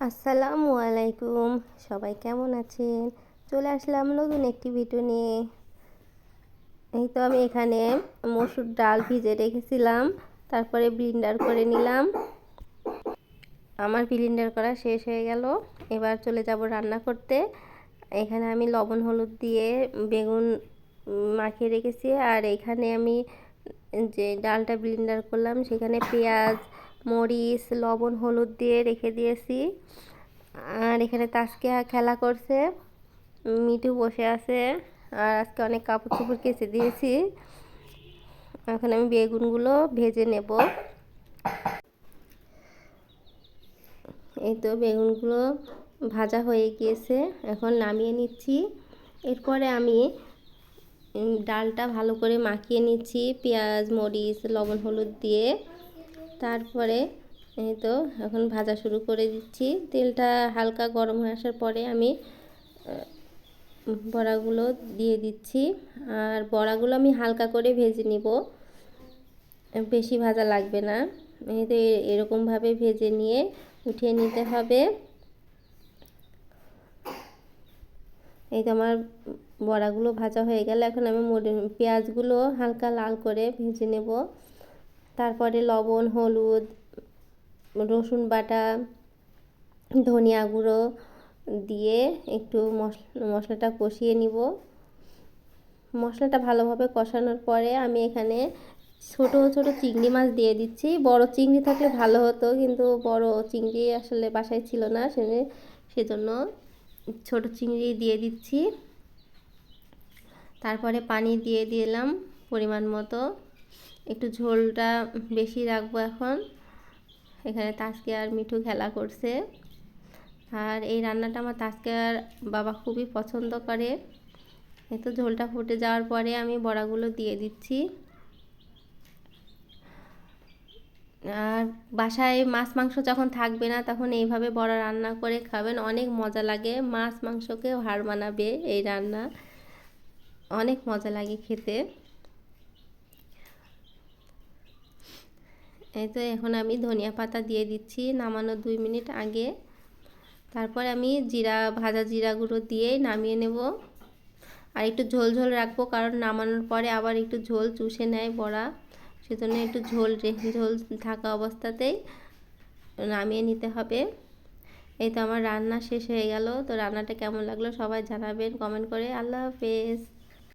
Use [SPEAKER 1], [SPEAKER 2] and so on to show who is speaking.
[SPEAKER 1] আসসালামু আলাইকুম। সবাই কেমন আছেন? চলে আসলাম নতুন একটি ভিডিও নিয়ে। এই তো আমি এখানে মসুর ডাল ভিজে রেখেছিলাম, তারপরে ব্লিন্ডার করে নিলাম। আমার ব্লিন্ডার করা শেষ হয়ে গেল। এবার চলে যাব রান্না করতে। এখানে আমি লবণ, হলুদ দিয়ে বেগুন মাখিয়ে রেখেছি। আর এখানে আমি যে ডালটা ব্লিন্ডার করলাম, সেখানে পেঁয়াজ মরিচ, লবণ, হলুদ দিয়ে রেখে দিয়েছি। আর এখানে তাসকে খেলা করছে। মিঠু বসে আছে। আর আজকে অনেক কাপড় চোপড় কেচে দিয়েছি। এখন আমি বেগুনগুলো ভেজে নেব। এই তো বেগুনগুলো ভাজা হয়ে গিয়েছে। এখন নামিয়ে নিচ্ছি। এরপরে আমি ডালটা ভালো করে মাখিয়ে নিচ্ছি। পেঁয়াজ, মরিচ, লবণ, হলুদ দিয়ে। তারপরে এই তো এখন ভাজা শুরু করে দিচ্ছি। তেলটা হালকা গরম হয়ে আসার পরে আমি বড়াগুলো দিয়ে দিচ্ছি। আর বড়াগুলো আমি হালকা করে ভেজে নিব। বেশি ভাজা লাগবে না। এই তো এরকমভাবে ভেজে নিয়ে উঠিয়ে নিতে হবে। এই তো আমার বড়াগুলো ভাজা হয়ে গেলে। এখন আমি পেঁয়াজগুলো হালকা লাল করে ভেজে নেব। তারপরে লবণ, হলুদ, রসুন বাটা, ধনিয়া গুঁড়ো দিয়ে একটু মশলাটা কষিয়ে নিব। মশলাটা ভালোভাবে কষানোর পরে আমি এখানে ছোট ছোট চিংড়ি মাছ দিয়ে দিচ্ছি। বড় চিংড়ি থাকলে ভালো হতো, কিন্তু বড় চিংড়ি আসলে বাসায় ছিল না সেজন্য ছোট চিংড়ি দিয়ে দিচ্ছি। তারপরে পানি দিয়ে দিলাম পরিমাণ মতো। একটু ঝোলটা বেশি রাখব এখন। এখানে তাসকে আর মিঠু খেলা করছে। আর এই রান্নাটা আমার তাসকে আর বাবা খুবই পছন্দ করে। এই তো ঝোলটা ফুটে যাওয়ার পরে আমি বড়াগুলো দিয়ে দিচ্ছি। আর বাসায় মাছ মাংস যখন থাকবে না, তখন এইভাবে বড়া রান্না করে খাবেন। অনেক মজা লাগে। মাছ মাংসকে হার মানাবে এই রান্না। অনেক মজা লাগে খেতে। এই তো এখন আমি ধনিয়া পাতা দিয়ে দিচ্ছি নামানোর দুই মিনিট আগে। তারপর আমি জিরা, ভাজা জিরা গুঁড়ো দিয়ে নামিয়ে নেব। আর একটু ঝোল ঝোল রাখব কারণ নামানোর পরে আবার একটু ঝোল চুষে নেয় বড়া। সেজন্য একটু ঝোল ঝোল থাকা অবস্থাতেই নামিয়ে নিতে হবে। এই তো আমার রান্না শেষ হয়ে গেল। তো রান্নাটা কেমন লাগল সবাই জানাবেন, কমেন্ট করে। আল্লাহ হাফেজ।